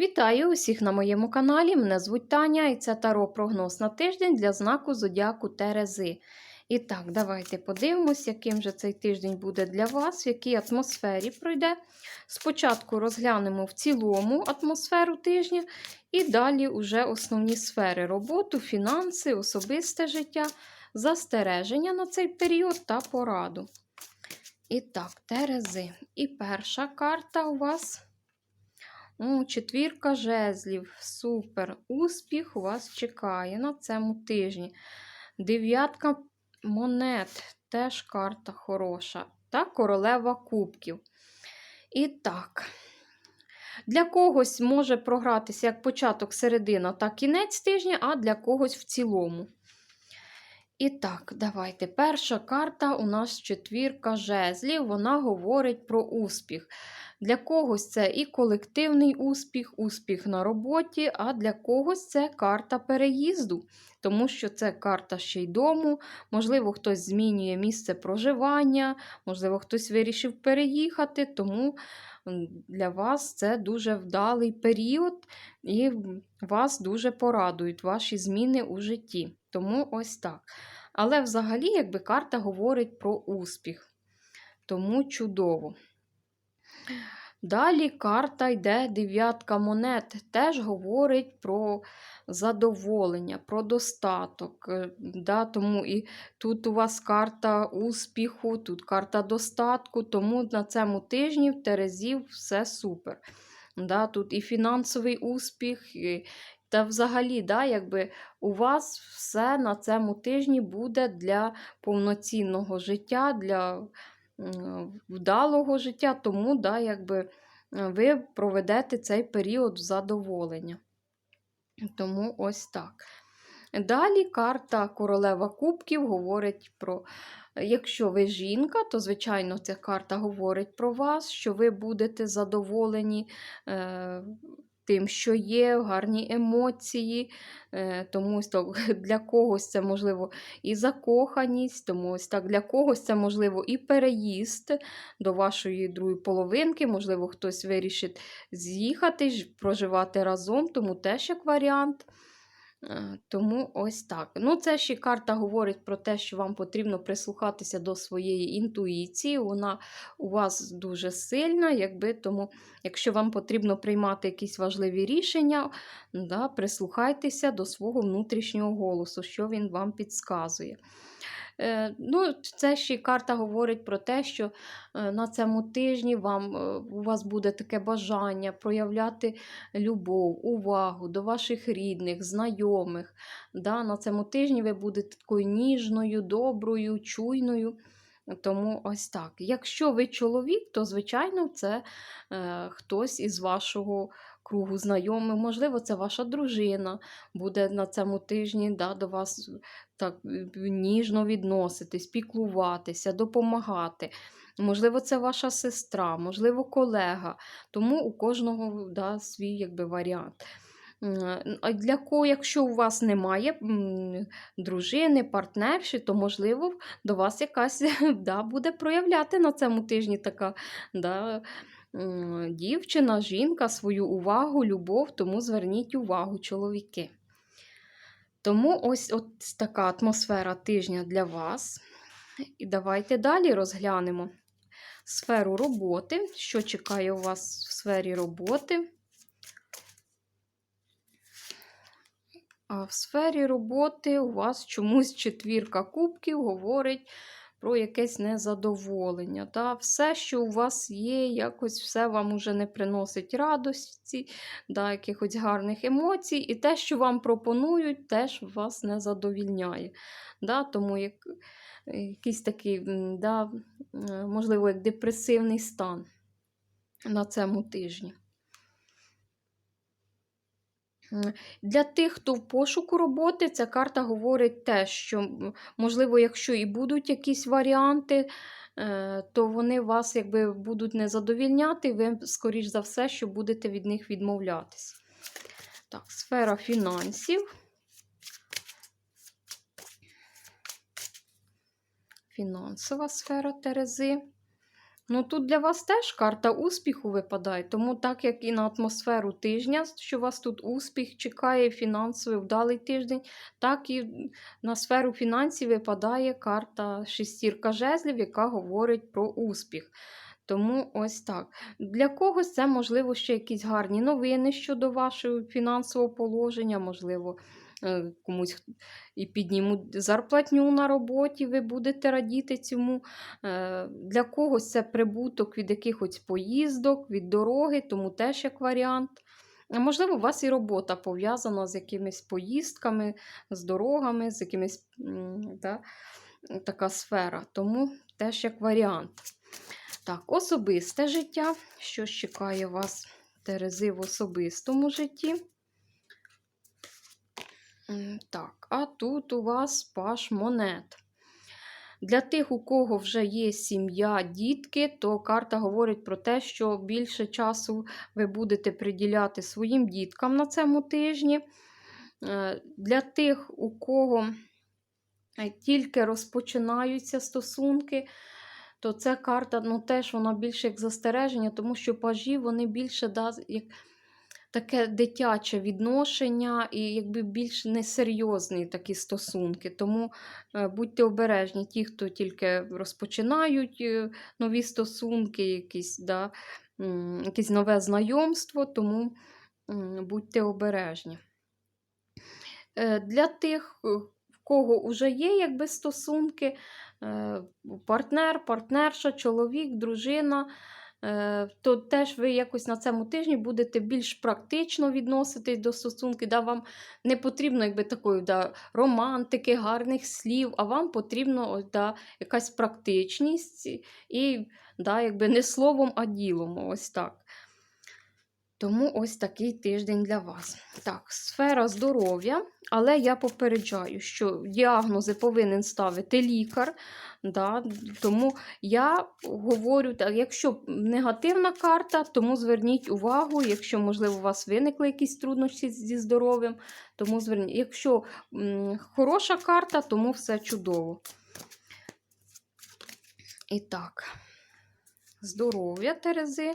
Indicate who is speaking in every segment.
Speaker 1: Вітаю усіх на моєму каналі. Мене звуть Таня і це Таро прогноз на тиждень для знаку Зодіаку Терези. І так, давайте подивимось, яким же цей тиждень буде для вас, в якій атмосфері пройде. Спочатку розглянемо в цілому атмосферу тижня, і далі уже основні сфери роботу, фінанси, особисте життя, застереження на цей період та пораду. І так, Терези. І перша карта у вас. О, четвірка жезлів. Супер. Успіх вас чекає на цьому тижні. Дев'ятка монет. Теж карта хороша. Та королева кубків. І так. Для когось може програтися як початок середина, так кінець тижня, а для когось в цілому. І так, давайте. Перша карта у нас четвірка жезлів. Вона говорить про успіх. Для когось це і колективний успіх, успіх на роботі, а для когось це карта переїзду, тому що це карта ще й дому. Можливо, хтось змінює місце проживання, можливо, хтось вирішив переїхати, тому для вас це дуже вдалий період, і вас дуже порадують ваші зміни у житті. Тому ось так. Але взагалі, якби карта говорить про успіх. Тому чудово. Далі карта йде дев'ятка монет, теж говорить про задоволення, про достаток. Е, да, Тому і тут у вас карта успіху, тут карта достатку, тому на цьому тижні в Терезів все супер. Да, Тут і фінансовий успіх, і, та взагалі, да, якби у вас все на цьому тижні буде для повноцінного життя. для вдалого життя, тому да, якби, ви проведете цей період задоволення. Тому ось так. Далі карта Королева Кубків говорить про, якщо ви жінка, то, звичайно, ця карта говорить про вас, що ви будете задоволені е, тим, що є, гарні емоції. Е, тому ось так, для когось це можливо і закоханість, тому ось так для когось це можливо і переїзд до вашої другої половинки, можливо, хтось вирішить з'їхати, проживати разом, тому теж як варіант. Е, тому ось так. Ну, Це ще карта говорить про те, що вам потрібно прислухатися до своєї інтуїції. Вона у вас дуже сильна, якби тому, якщо вам потрібно приймати якісь важливі рішення, да, прислухайтеся до свого внутрішнього голосу, що він вам підказує. Е, ну, Це ще карта говорить про те, що е, на цьому тижні вам, е, у вас буде таке бажання проявляти любов, увагу до ваших рідних, знайомих. Да? На цьому тижні ви будете такою ніжною, доброю, чуйною. Тому ось так. Якщо ви чоловік, то, звичайно, це е, хтось із вашого кругу знайомих, можливо, це ваша дружина буде на цьому тижні да, до вас так ніжно відноситись, піклуватися, допомагати. Можливо, це ваша сестра, можливо, колега. Тому у кожного да, свій якби, варіант. А для кого, якщо у вас немає дружини, партнерші, то, можливо, до вас якась да, буде проявляти на цьому тижні така да, дівчина, жінка свою увагу, любов, тому зверніть увагу, чоловіки. Тому ось от така атмосфера тижня для вас. І давайте далі розглянемо сферу роботи, що чекає у вас в сфері роботи. А в сфері роботи у вас чомусь четвірка кубків говорить про якесь незадоволення. Та Все, що у вас є, якось все вам уже не приносить радості, да, якихось гарних емоцій, і те, що вам пропонують, теж вас не задовільняє. Да, Тому як, якийсь такий, да, можливо, як депресивний стан на цьому тижні. Для тих, хто в пошуку роботи, ця карта говорить те, що, можливо, якщо і будуть якісь варіанти, е, то вони вас якби будуть не задовільняти, ви, скоріш за все, що будете від них відмовлятись. Так, сфера фінансів. Фінансова сфера Терези. Ну, тут для вас теж карта успіху випадає, тому так як і на атмосферу тижня, що вас тут успіх чекає, фінансовий вдалий тиждень, так і на сферу фінансів випадає карта шестірка жезлів, яка говорить про успіх. Тому ось так. Для когось це, можливо, ще якісь гарні новини щодо вашого фінансового положення, можливо, комусь і піднімуть зарплатню на роботі, ви будете радіти цьому. Е, Для когось це прибуток від якихось поїздок, від дороги, тому теж як варіант. Можливо, у вас і робота пов'язана з якимись поїздками, з дорогами, з якимись да, така сфера. Тому теж як варіант. Так, особисте життя. Що чекає вас Терези в особистому житті? Так, а тут у вас паш монет. Для тих, у кого вже є сім'я, дітки, то карта говорить про те, що більше часу ви будете приділяти своїм діткам на цьому тижні. Е, Для тих, у кого е, тільки розпочинаються стосунки, то ця карта ну, теж вона більше як застереження, тому що пажі вони більше да, таке дитяче відношення і якби більш несерйозні такі стосунки. Тому е, будьте обережні, ті, хто тільки розпочинають е, нові стосунки, якісь, да, м, якесь нове знайомство, тому будьте обережні. Е, Для тих, в кого вже є якби, стосунки, партнер, партнерша, чоловік, дружина, то теж ви якось на цьому тижні будете більш практично відноситись до стосунки. Да, вам не потрібно якби, такої да, романтики, гарних слів, а вам потрібно да, якась практичність і да, якби не словом, а ділом. Ось так. Тому ось такий тиждень для вас. Так, сфера здоров'я, але я попереджаю, що діагнози повинен ставити лікар. Да, тому я говорю, так, якщо негативна карта, тому зверніть увагу, якщо, можливо, у вас виникли якісь труднощі зі здоров'ям, тому зверніть. Якщо м, хороша карта, тому все чудово. І так, здоров'я Терези.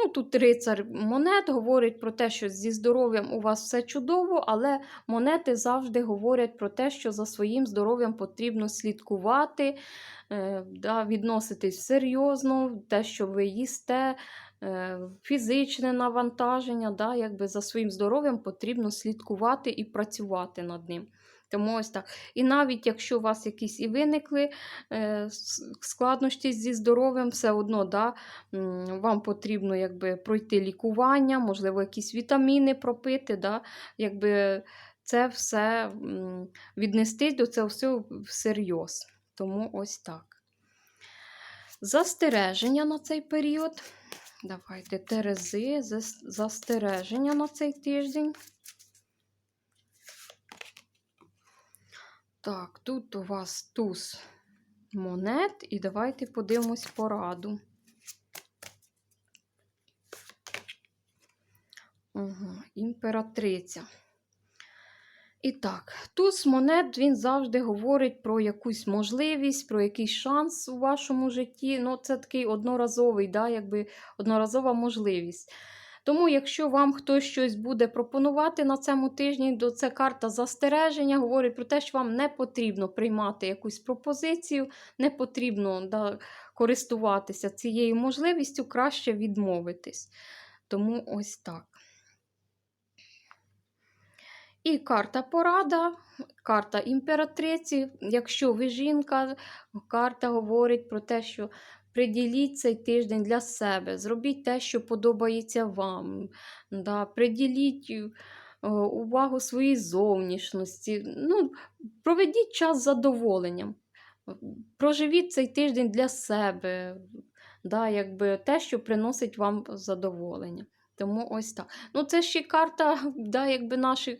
Speaker 1: Ну, тут рицар монет говорить про те, що зі здоров'ям у вас все чудово, але монети завжди говорять про те, що за своїм здоров'ям потрібно слідкувати, е, да, відноситись серйозно, те, що ви їсте, е, фізичне навантаження, да, якби за своїм здоров'ям потрібно слідкувати і працювати над ним. Тому ось так. І навіть якщо у вас якісь і виникли е, складнощі зі здоров'ям, все одно да, вам потрібно якби, пройти лікування, можливо, якісь вітаміни пропити. Да, якби це все віднестись до цього всього всерйоз. Тому ось так. Застереження на цей період. Давайте Терези, застереження на цей тиждень. Так, тут у вас туз монет, і давайте подивимось пораду. Ага, імператриця. І так, туз монет він завжди говорить про якусь можливість, про якийсь шанс у вашому житті. Ну, це такий одноразовий, да, якби одноразова можливість. Тому, якщо вам хтось щось буде пропонувати на цьому тижні, то це карта застереження, говорить про те, що вам не потрібно приймати якусь пропозицію, не потрібно да, користуватися цією можливістю, краще відмовитись. Тому ось так. І карта порада, карта імператриці. Якщо ви жінка, карта говорить про те, що приділіть цей тиждень для себе, зробіть те, що подобається вам. Да, приділіть е, увагу своїй зовнішності. Ну, проведіть час з задоволенням. Проживіть цей тиждень для себе, да, якби те, що приносить вам задоволення. Тому ось так. Ну, це ще карта да, якби наших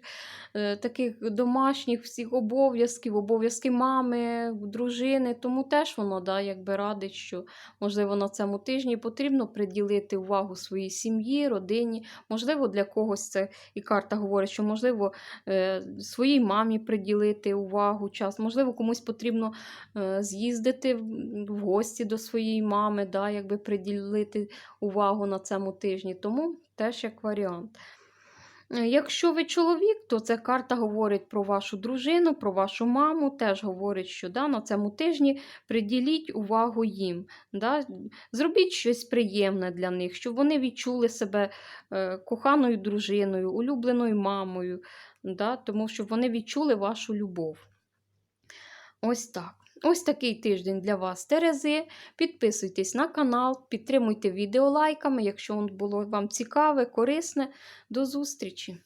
Speaker 1: таких домашніх всіх обов'язків, обов'язки мами, дружини. Тому теж воно да, якби радить, що можливо на цьому тижні потрібно приділити увагу своїй сім'ї, родині. Можливо, для когось це і карта говорить, що можливо е, своїй мамі приділити увагу, час, можливо, комусь потрібно е, з'їздити в гості до своєї мами, да, якби приділити увагу на цьому тижні. Тому теж як варіант. Е, Якщо ви чоловік, то ця карта говорить про вашу дружину, про вашу маму, теж говорить, що да, на цьому тижні приділіть увагу їм. Да? Зробіть щось приємне для них, щоб вони відчули себе е, коханою дружиною, улюбленою мамою, да? тому щоб вони відчули вашу любов. Ось так. Ось такий тиждень для вас, Терези. Підписуйтесь на канал, підтримуйте відео лайками, якщо воно було вам цікаве, корисне. До зустрічі!